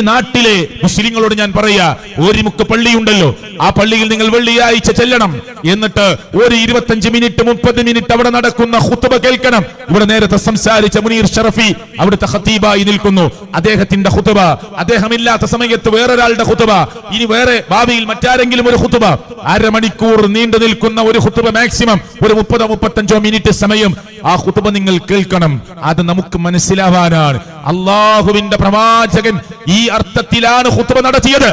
നാട്ടിലെ മുസ്ലിങ്ങളോട് ഞാൻ പറയാ ഒരു മുക്ക് പള്ളിയുണ്ടല്ലോ ആ പള്ളിയിൽ നിങ്ങൾ വെള്ളിയാഴ്ച ചെല്ലണം. എന്നിട്ട് ഒരു ഇരുപത്തഞ്ച് മിനിറ്റ് മുപ്പത് മിനിറ്റ് അവിടെ നടക്കുന്ന ഹുത്തുബ കേൾക്കണം. ഇവിടെ നേരത്തെ സംസാരിച്ച മുനീർ ഷറഫി അവിടുത്തെ ഹത്തീബായി നിൽക്കുന്നു. അദ്ദേഹത്തിന്റെ ഹുത്തുബ അദ്ദേഹമില്ലാത്ത സമയത്ത് വേറൊരാളുടെ ഹുത്തുബ ഇനി വേറെ ഭാവിയിൽ മറ്റാരെങ്കിലും ഒരു ഹുത്തുബ അരമണിക്കൂർ നീണ്ടു നിൽക്കുന്ന ഒരു ഹുത്തുബ മാക്സിമം ഒരു മുപ്പതോ മുപ്പത്തഞ്ചോ മിനിറ്റ് സമയം ആ ഹുത്തുബ നിങ്ങൾ കേൾക്കണം. അത് നമുക്ക് മനസ്സിലാവാനാണ്. അള്ളാഹുവിന്റെ പ്രവാചകൻ ഈ അർത്ഥത്തിലാണ് ഹുത്തുബ നടത്തിയത്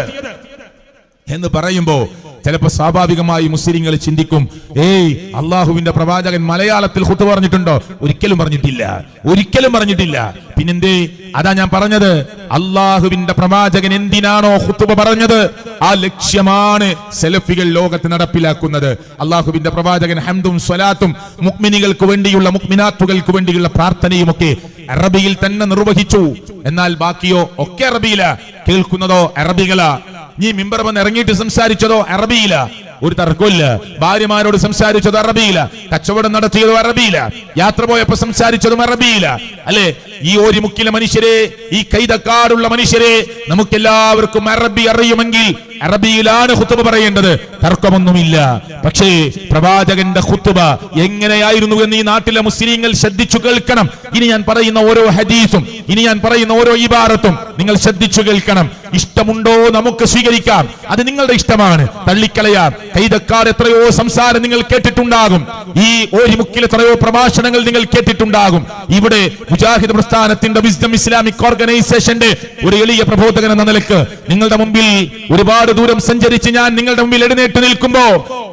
എന്ന് പറയുമ്പോ ചിലപ്പോ സ്വാഭാവികമായി മുസ്ലിങ്ങൾ ചിന്തിക്കും ഏയ് അള്ളാഹുവിന്റെ പ്രവാചകൻ മലയാളത്തിൽ ഹുത്ത് പറഞ്ഞിട്ടുണ്ടോ? ഒരിക്കലും പറഞ്ഞിട്ടില്ല ഒരിക്കലും പറഞ്ഞിട്ടില്ല. പിന്നെന്തേ അതാ ഞാൻ പറഞ്ഞത് അള്ളാഹുവിന്റെ പ്രവാചകൻ എന്തിനാണോ ഹുത്തുബ പറഞ്ഞത്? ആ ലക്ഷ്യമാണ് സെലഫികൾ ലോകത്ത് നടപ്പിലാക്കുന്നത്. അള്ളാഹുവിന്റെ പ്രവാചകൻ ഹംദും സ്വലാത്തും മുക്മിനികൾക്ക് വേണ്ടിയുള്ള മുക്മിനാത്തുകൾക്ക് വേണ്ടിയുള്ള പ്രാർത്ഥനയും ഒക്കെ അറബിയിൽ തന്നെ നിർവഹിച്ചു. എന്നാൽ ബാക്കിയോ ഒക്കെ അറബിയില കേൾക്കുന്നതോ അറബികളാ. നീ മിമ്പർ വന്ന് ഇറങ്ങിയിട്ട് സംസാരിച്ചതോ അറബിയില? ഒരു തർക്കമില്ല ഭാര്യമാരോട് സംസാരിച്ചതോ അറബിയില. കച്ചവടം നടത്തിയതോ അറബിയില. യാത്ര പോയപ്പോ സംസാരിച്ചതും അറബിയില. അല്ലെ? ഈ ഒരു മുക്കിലെ മനുഷ്യരെ ഈ കൈതക്കാടുള്ള മനുഷ്യരെ നമുക്കെല്ലാവർക്കും അറബി അറിയുമെങ്കിൽ അറബിയിലാണ് ഹുത്തുബ പറയേണ്ടത്. തർക്കമൊന്നുമില്ല. പക്ഷേ പ്രവാചകന്റെ ഹുത്തുബ എങ്ങനെയായിരുന്നു എന്ന് ഈ നാട്ടിലെ മുസ്ലിങ്ങൾ ശ്രദ്ധിച്ചു കേൾക്കണം. ഇനി ഞാൻ പറയുന്ന ഓരോ ഹദീസും ഇനി ഞാൻ പറയുന്ന ഓരോ ഇബാറത്തും നിങ്ങൾ ശ്രദ്ധിച്ചു കേൾക്കണം. ഇഷ്ടമുണ്ടോ നമുക്ക് സ്വീകരിക്കാം. അത് നിങ്ങളുടെ ഇഷ്ടമാണ്. തള്ളിക്കളയാം. കൈതക്കാർ എത്രയോ സംസാരം നിങ്ങൾ കേട്ടിട്ടുണ്ടാകും. ഈ ഓരിമുക്കിൽ എത്രയോ പ്രഭാഷണങ്ങൾ നിങ്ങൾ കേട്ടിട്ടുണ്ടാകും. ഇവിടെ മുജാഹിദ് പ്രസ്ഥാനത്തിന്റെ വിസ്ഡം ഇസ്ലാമിക് ഓർഗനൈസേഷന്റെ ഒരു എളിയ പ്രബോധകൻ എന്ന നിലയ്ക്ക് നിങ്ങളുടെ മുമ്പിൽ ഒരുപാട് ദൂരം സഞ്ചരിച്ച് ഞാൻ നിങ്ങളുടെ മുമ്പിൽ എഴുന്നേറ്റ് നിൽക്കുമ്പോ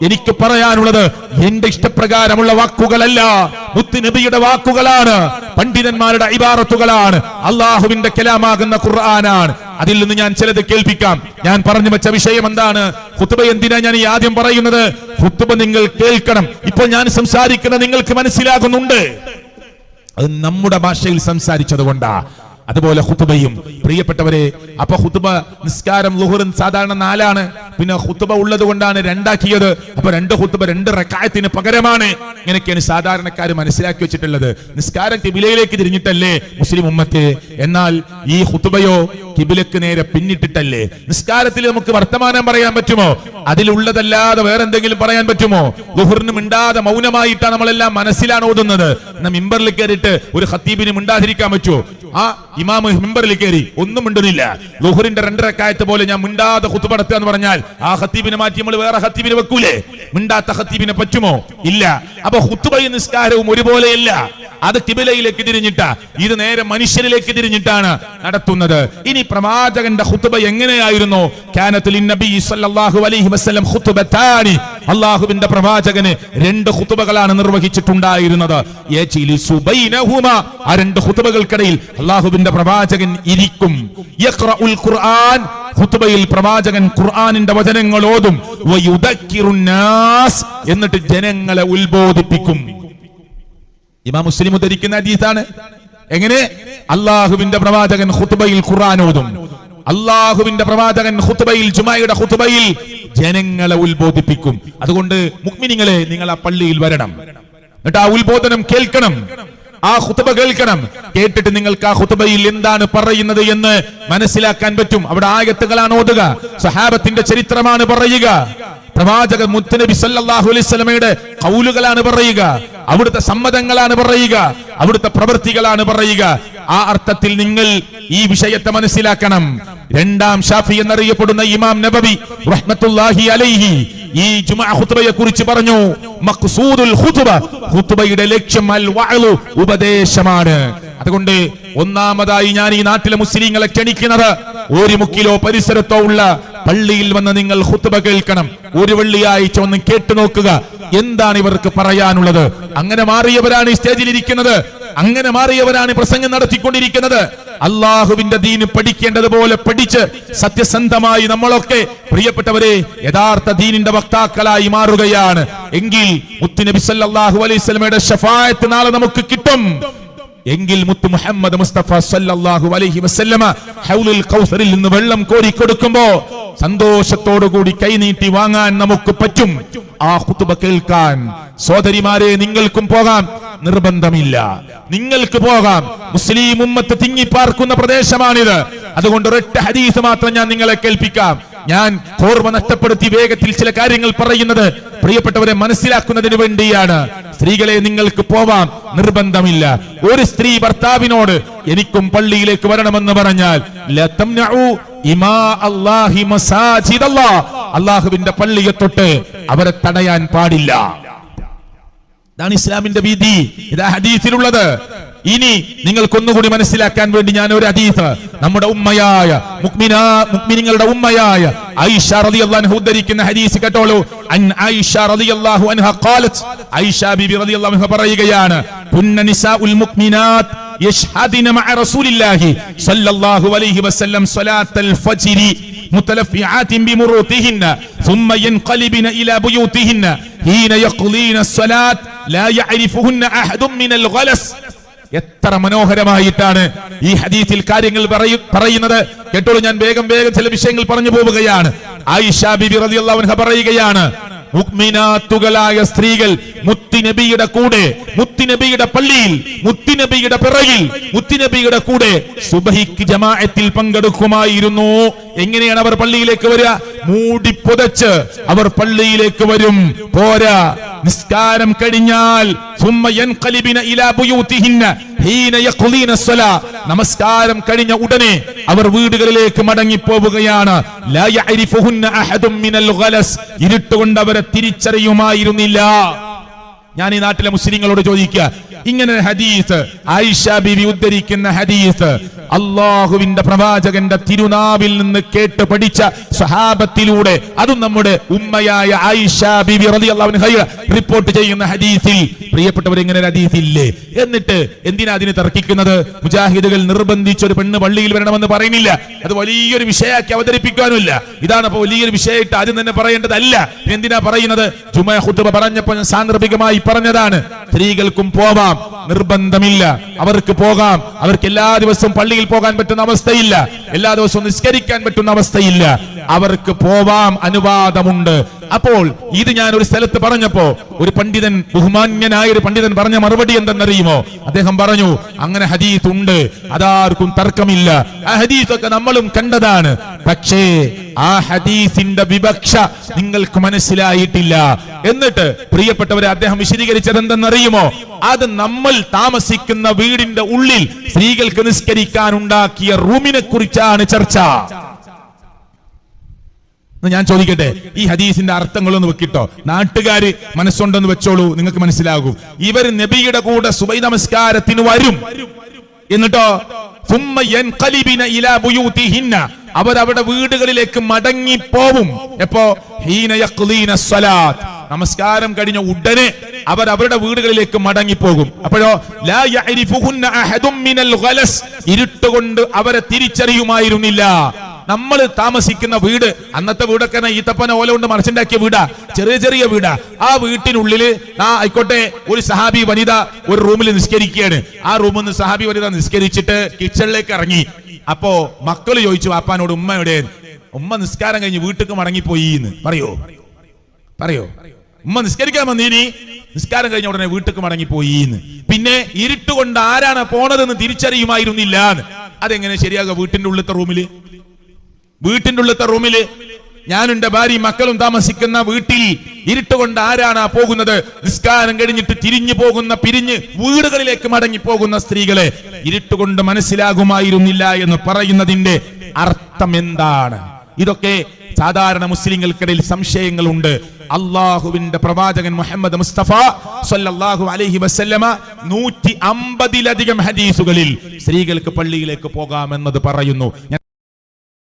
എനിക്ക് പറയാനുള്ളത് എന്റെ ഇഷ്ടപ്രകാരമുള്ള വാക്കുകളല്ല. മുത്തുനബിയുടെ വാക്കുകളാണ് പണ്ഡിതന്മാരുടെ ഇബാറത്തുകളാണ് അള്ളാഹുവിന്റെ കലാമാകുന്ന ഖുർആനാണ്. അതിൽ നിന്ന് ഞാൻ ചിലത് കേൾപ്പിക്കാം. ഞാൻ പറഞ്ഞു വെച്ച വിഷയം എന്താണ്? ഹുത്തുബ എന്തിനാ ഞാൻ ഈ ആദ്യം പറയുന്നത്? ഹുത്തുബ നിങ്ങൾ കേൾക്കണം. ഇപ്പോൾ ഞാൻ സംസാരിക്കുന്നത് നിങ്ങൾക്ക് മനസ്സിലാകുന്നുണ്ട്. അത് നമ്മുടെ ഭാഷയിൽ സംസാരിച്ചത് കൊണ്ടാ. അതുപോലെ ഹുത്തുബയും പ്രിയപ്പെട്ടവരെ അപ്പൊ ഹുത്തുബ നിസ്കാരം ലുഹുറും സാധാരണ നാലാണ്. പിന്നെ ഹുത്തുബ ഉള്ളത് കൊണ്ടാണ് രണ്ടാക്കിയത്. അപ്പൊ രണ്ട് ഹുത്തുബ രണ്ട് റക്കായത്തിന് പകരമാണ്. ഇങ്ങനെയൊക്കെയാണ് സാധാരണക്കാർ മനസ്സിലാക്കി വെച്ചിട്ടുള്ളത്. നിസ്കാരം കിബിലയിലേക്ക് തിരിഞ്ഞിട്ടല്ലേ മുസ്ലിം ഉമ്മത്തെ? എന്നാൽ ഈ ഹുത്തുബയോ കിബിലക്ക് നേരെ പിന്നിട്ടിട്ടല്ലേ? നിസ്കാരത്തിൽ നമുക്ക് വർത്തമാനം പറയാൻ പറ്റുമോ? അതിലുള്ളതല്ലാതെ വേറെ എന്തെങ്കിലും പറയാൻ പറ്റുമോ? ലുഹുറിന് മിണ്ടാതെ മൗനമായിട്ടാണ് നമ്മളെല്ലാം മനസ്സിലാണ് ഓതുന്നത്. മിമ്പറിൽ കയറിയിട്ട് ഒരു ഹത്തീബിനും മിണ്ടാതിരിക്കാൻ പറ്റുമോ? ആ ഇമാമ് മിമ്പറിൽ കയറി. ഒന്നും മിണ്ടുന്നില്ല. ലുഹുറിന്റെ രണ്ടരക്കായത്ത് പോലെ ഞാൻ മിണ്ടാതെ കുത്തുപടത്തുക എന്ന് പറഞ്ഞാൽ ആ ഹത്തീബിനെ മാറ്റി നമ്മൾ വേറെ ഹത്തീബിനെ വെക്കൂലേ? മിണ്ടാത്ത ഹത്തീബിനെ പറ്റുമോ? ഇല്ല. അപ്പൊ ഹുത്തുബയും നിസ്കാരവും ഒരുപോലെയല്ല. അത് കിബിലയിലേക്ക് തിരിഞ്ഞിട്ട. ഇത് നേരെ മനുഷ്യരിലേക്ക് തിരിഞ്ഞിട്ടാണ് നടത്തുന്നത്. ഇനി പ്രവാചകന്റെ ഹുത്തുബ എങ്ങനെയായിരുന്നു? കാനത്തിൽ നബി സല്ലല്ലാഹു അലൈഹി വസല്ലം ഖുതുബത്താനി അള്ളാഹുവിന്റെ പ്രവാചകന് രണ്ട് ഹുത്തുബകളാണ് നിർവഹിച്ചിട്ടുണ്ടായിരുന്നത്. ആ രണ്ട് ഹുത്തുബകൾക്കിടയിൽ അള്ളാഹുവിന്റെ പ്രവാചകൻ ഇരിക്കും. ഖുർആൻ. ഖുതുബയിൽ പ്രവാചകൻ ഖുർആാനിന്റെ വചനങ്ങൾ ഓതും എന്നിട്ട് ജനങ്ങളെ ഉത്ബോധിപ്പിക്കും. ഇമാം മുസ്ലിം ഉദ്ധരിക്കുന്ന അതീതാണ് എങ്ങനെ? അള്ളാഹുവിന്റെ പ്രവാചകൻ ഖുത്ബയിൽ ഖുർആൻ ഓതും അള്ളാഹുവിന്റെ പ്രവാചകൻ ഖുത്ബയിൽ ജുമായുടെ ഖുത്ബയിൽ ജനങ്ങളെ ഉത്ബോധിപ്പിക്കും. അതുകൊണ്ട് മുക്മിനിങ്ങളെ നിങ്ങൾ ആ പള്ളിയിൽ വരണം. എന്നിട്ട് ആ ഉത്ബോധനം കേൾക്കണം. ആ ഹുത്തുബ കേൾക്കണം. കേട്ടിട്ട് നിങ്ങൾക്ക് ആ ഹുത്തുബയിൽ എന്താണ് പറയുന്നത് എന്ന് മനസ്സിലാക്കാൻ പറ്റും. അവിടെ ആയത്തുകളാണ് ഓതുക. സഹാബത്തിന്റെ ചരിത്രമാണ് പറയുക. പ്രവാചക മുത്തനബി സല്ലല്ലാഹു അലൈഹി സ്വലമയുടെ കൗലുകളാണ് പറയുക. അവിടുത്തെ സമ്മതങ്ങളാണ് പറയുക. അവിടുത്തെ പ്രവൃത്തികളാണ് പറയുക. ആ അർത്ഥത്തിൽ നിങ്ങൾ ഈ വിഷയത്തെ മനസ്സിലാക്കണം. രണ്ടാം ഷാഫി എന്നറിയപ്പെടുന്ന ഇമാം നബബി റഹ്മത്തുല്ലാഹി അലൈഹി ഈ ജുമാ കുറിച്ച് പറഞ്ഞു. ഖുത്ബയുടെ ലക്ഷ്യം അൽ വഅലു ഉപദേശമാണ്. അതുകൊണ്ട് ഒന്നാമതായി ഞാൻ ഈ നാട്ടിലെ മുസ്ലിങ്ങളെ ക്ഷണിക്കുന്നത് ഒരു മുക്കിലോ പരിസരത്തോ ഉള്ള പള്ളിയിൽ വന്ന് നിങ്ങൾ ഹുത്തുബ കേൾക്കണം. ഒരു വെള്ളിയാഴ്ച ഒന്ന് കേട്ടു നോക്കുക എന്താണ് ഇവർക്ക് പറയാനുള്ളത്? അങ്ങനെ മാറിയവരാണ് ഈ സ്റ്റേജിൽ ഇരിക്കുന്നത്. അങ്ങനെ മാറിയവരാണ് പ്രസംഗം നടത്തിക്കൊണ്ടിരിക്കുന്നത്. അള്ളാഹുവിന്റെ ദീന് പഠിക്കേണ്ടതുപോലെ പഠിച്ച് സത്യസന്ധമായി നമ്മളൊക്കെ പ്രിയപ്പെട്ടവരെ യഥാർത്ഥ ദീനിന്റെ വക്താക്കളായി മാറുകയാണ്. എങ്കിൽ മുത്തുനബി സല്ലല്ലാഹു അലൈഹി സ്വലമയുടെ ഷഫായത്ത് നാളെ നമുക്ക് കിട്ടും. എങ്കിൽ മുത്തു മുഹമ്മദ് മുസ്തഫ സല്ലല്ലാഹു അലൈഹി വസല്ലമ ഹൗലിൽ കൗസറിൽ നിന്ന് വെള്ളം കോരി കൊടുക്കുമ്പോ സന്തോഷത്തോടു കൂടി കൈനീട്ടി വാങ്ങാൻ നമുക്ക് പറ്റും. ആ കുത്തുബ കേൾക്കാൻ സോദരിമാരെ നിങ്ങൾക്കും പോകാം. നിർബന്ധമില്ല. നിങ്ങൾക്ക് പോകാം. മുസ്ലിം ഉമ്മത്ത് തിങ്ങി പാർക്കുന്ന പ്രദേശമാണിത്. അതുകൊണ്ട് ഒരൊറ്റ ഹദീസ് മാത്രം ഞാൻ നിങ്ങളെ കേൾപ്പിക്കാം. ഞാൻ ഓർമ്മ നഷ്ടപ്പെടുത്തി വേഗത്തിൽ ചില കാര്യങ്ങൾ പറയുന്നത് പ്രിയപ്പെട്ടവരെ മനസ്സിലാക്കുന്നതിന് വേണ്ടിയാണ്. സ്ത്രീകളെ നിങ്ങൾക്ക് പോവാം. നിർബന്ധമില്ല. ഒരു സ്ത്രീ ഭർത്താവിനോട് എനിക്കും പള്ളിയിലേക്ക് വരണമെന്ന് പറഞ്ഞാൽ. അള്ളാഹുവിന്റെ പള്ളിയെ തൊട്ട് അവരെ തടയാൻ പാടില്ല. ഇതാണ് ഇസ്ലാമിന്റെ വീതി. ഇതാ ഹദീസിലുള്ളത്. ഇനി നിങ്ങൾക്കൊന്നുകൂടി മനസ്സിലാക്കാൻ വേണ്ടി ഞാൻ ഒരു ഹദീസ് നമ്മുടെ ഉമ്മയായ മുക്മിനാ മുക്മിനിങ്ങളുടെ ഉമ്മയായ ഐഷ റളിയല്ലാഹു അൻഹ ഉദ്ധരിക്കുന്ന ഹദീസ് കേട്ടോളൂ അൻ ഐഷ റളിയല്ലാഹു അൻഹ ഖാലത്ത് ഐഷ ബിബി റളിയല്ലാഹു അൻഹ പറയുകയാണ് കുന്ന നിസാഉൽ മുക്മിനാത്ത് يشهدن مع رسول الله صلى الله عليه وسلم صلاة الفجر متلفعات بمروطهن ثم ينقلبن إلى بيوتهن حين يقضين الصلاة لا يعرفهن أحد من الغلس എത്ര മനോഹരമായിട്ടാണ് ഈ ഹദീസിൽ കാര്യങ്ങൾ പറയു- പറയുന്നത്. കേട്ടോളൂ ഞാൻ വേഗം വേഗം ചില വിഷയങ്ങൾ പറഞ്ഞു പോവുകയാണ്. ആയിഷ ബിബി പറയുകയാണ് മുഗ്മിനാത്തുകളായ സ്ത്രീകൾ മുത്തിനബിയുടെ കൂടെ മുത്തിനബിയുടെ പള്ളിയിൽ മുത്തിനബിയുടെ പിറകിൽ മുത്തിനബിയുടെ കൂടെ സുബഹിക്ക് ജമാഅത്തിൽ പങ്കെടുക്കുമായിരുന്നു. എങ്ങനെയാണ് അവർ പള്ളിയിലേക്ക് വരിക? മൂടി പുതച്ച് അവർ പള്ളിയിലേക്ക് വരും. പോരാ നിസ്കാരം കഴിഞ്ഞാൽ നമസ്കാരം കഴിഞ്ഞ ഉടനെ അവർ വീടുകളിലേക്ക് മടങ്ങി പോവുകയാണ് ഇരുട്ടുകൊണ്ട് അവരെ തിരിച്ചറിയുമായിരുന്നില്ല. ഞാൻ ഈ നാട്ടിലെ മുസ്ലിങ്ങളോട് ചോദിക്കുക ഇങ്ങനെ ഹദീസ് ആയിഷ ബിബി ഉദ്ധരിക്കുന്ന ഹദീസ് അള്ളാഹുവിന്റെ പ്രവാചകന്റെ തിരുനാവിൽ നിന്ന് കേട്ട് പഠിച്ച സ്വഹാബത്തിലൂടെ അതും നമ്മുടെ ഉമ്മയായ റിപ്പോർട്ട് ചെയ്യുന്ന ഹദീസിൽ പ്രിയപ്പെട്ടവർ ഇങ്ങനെ ഒരു ഹദീസ് എന്നിട്ട് എന്തിനാ അതിന് തർക്കിക്കുന്നത്? മുജാഹിദുകൾ നിർബന്ധിച്ച് ഒരു പെണ്ണ് പള്ളിയിൽ വരണമെന്ന് പറയുന്നില്ല. അത് വലിയൊരു വിഷയമാക്കി അവതരിപ്പിക്കാനുമില്ല. ഇതാണ് അപ്പൊ വലിയൊരു വിഷയമായിട്ട് ആദ്യം തന്നെ പറയേണ്ടതല്ല. എന്തിനാ പറയുന്നത്? ജുമ ഖുത്ബ പറഞ്ഞപ്പോൾ സാന്ദർഭികമായി പറഞ്ഞതാണ്. സ്ത്രീകൾക്കും പോവാം നിർബന്ധമില്ല. അവർക്ക് പോകാം. അവർക്ക് എല്ലാ ദിവസവും പള്ളിയിൽ പോകാൻ പറ്റുന്ന അവസ്ഥയില്ല. എല്ലാ ദിവസവും നിസ്കരിക്കാൻ പറ്റുന്ന അവസ്ഥയില്ല. അവർക്ക് പോവാം അനുവാദമുണ്ട്. അപ്പോൾ ഇത് ഞാൻ ഒരു സ്ഥലത്ത് പറഞ്ഞപ്പോ ഒരു പണ്ഡിതൻ ബഹുമാന്യനായ ഒരു പണ്ഡിതൻ പറഞ്ഞ മറുപടി എന്തെന്നറിയുമോ? അദ്ദേഹം പറഞ്ഞു അങ്ങനെ ഹദീസ് ഉണ്ട് അതാർക്കും തർക്കമില്ല. ആ ഹദീസ് നമ്മളും കണ്ടതാണ്. പക്ഷേ ആ ഹദീസിന്റെ വിവക്ഷ നിങ്ങൾക്ക് മനസ്സിലായിട്ടില്ല. എന്നിട്ട് പ്രിയപ്പെട്ടവരെ അദ്ദേഹം വിശദീകരിച്ചത് എന്തെന്നറിയുമോ? അത് നമ്മൾ താമസിക്കുന്ന വീടിന്റെ ഉള്ളിൽ സ്ത്രീകൾക്ക് നിസ്കരിക്കാൻ ഉണ്ടാക്കിയ റൂമിനെ കുറിച്ചാണ് ചർച്ച. ഞാൻ ചോദിക്കട്ടെ? ഈ ഹദീസിന്റെ അർത്ഥങ്ങളൊന്ന് വെക്കിട്ടോ? നാട്ടുകാര് മനസ്സുണ്ടെന്ന് വെച്ചോളൂ നിങ്ങൾക്ക് മനസ്സിലാകും. ഇവർ നബിയുടെ കൂടെ സുബൈ നമസ്കാരത്തിന് വരും. എന്നിട്ടോ? അവരുടെ വീടുകളിലേക്ക് മടങ്ങി പോവും എപ്പോ നമസ്കാരം കഴിഞ്ഞ ഉടനെ അവർ അവരുടെ വീടുകളിലേക്ക് മടങ്ങി പോകും അപ്പോഴോ ഇരുട്ടുകൊണ്ട് അവരെ തിരിച്ചറിയുമായിരുന്നില്ല. നമ്മൾ താമസിക്കുന്ന വീട് അന്നത്തെ വീടൊക്കെ ഈത്തപ്പന ഓല കൊണ്ട് മറച്ചുണ്ടാക്കിയ വീടാ ചെറിയ ചെറിയ വീടാ. ആ വീട്ടിനുള്ളിൽ ആ ആയിക്കോട്ടെ ഒരു സഹാബി വനിത ഒരു റൂമിൽ നിസ്കരിക്കുകയാണ്. ആ റൂമിൽ നിന്ന് സഹാബി വനിത നിസ്കരിച്ചിട്ട് കിച്ചണിലേക്ക് ഇറങ്ങി. അപ്പോ മക്കൾ ചോദിച്ചു വാപ്പാനോട് ഉമ്മയുടെ ഉമ്മ നിസ്കാരം കഴിഞ്ഞ് വീട്ടിലേക്ക് മടങ്ങിപ്പോയി എന്ന്. പറയോ? പറയോ? ഉമ്മ നിസ്കരിക്കാൻ വന്നീനി. നിസ്കാരം കഴിഞ്ഞ ഉടനെ വീട്ടിലേക്ക് മടങ്ങിപ്പോയി എന്ന്. പിന്നെ ഇരുട്ടുകൊണ്ട് ആരാണ് പോണതെന്ന് തിരിച്ചറിയുമായിരുന്നില്ല അതെങ്ങനെ ശരിയാകുക വീട്ടിന്റെ ഉള്ളിലത്തെ റൂമിൽ? വീട്ടിന്റെ ഉള്ളത്തെ റൂമിൽ ഞാനും എന്റെ ഭാര്യയും മക്കളും താമസിക്കുന്ന വീട്ടിൽ ഇരുട്ടുകൊണ്ട് ആരാണ് പോകുന്നത്? നിസ്കാരം കഴിഞ്ഞിട്ട് തിരിഞ്ഞു പോകുന്ന പിരിഞ്ഞ് വീടുകളിലേക്ക് മടങ്ങി പോകുന്ന സ്ത്രീകളെ ഇരുട്ടുകൊണ്ട് മനസ്സിലാകുമായിരുന്നില്ല എന്ന് പറയുന്നതിന്റെ അർത്ഥം എന്താണ്? ഇതൊക്കെ സാധാരണ മുസ്ലിങ്ങൾക്കിടയിൽ സംശയങ്ങളുണ്ട്. അള്ളാഹുവിന്റെ പ്രവാചകൻ മുഹമ്മദ് മുസ്തഫ സല്ലല്ലാഹു അലൈഹി വസല്ലമ നൂറ്റി അമ്പതിലധികം ഹദീസുകളിൽ സ്ത്രീകൾക്ക് പള്ളിയിലേക്ക് പോകാമെന്നത് പറയുന്നു.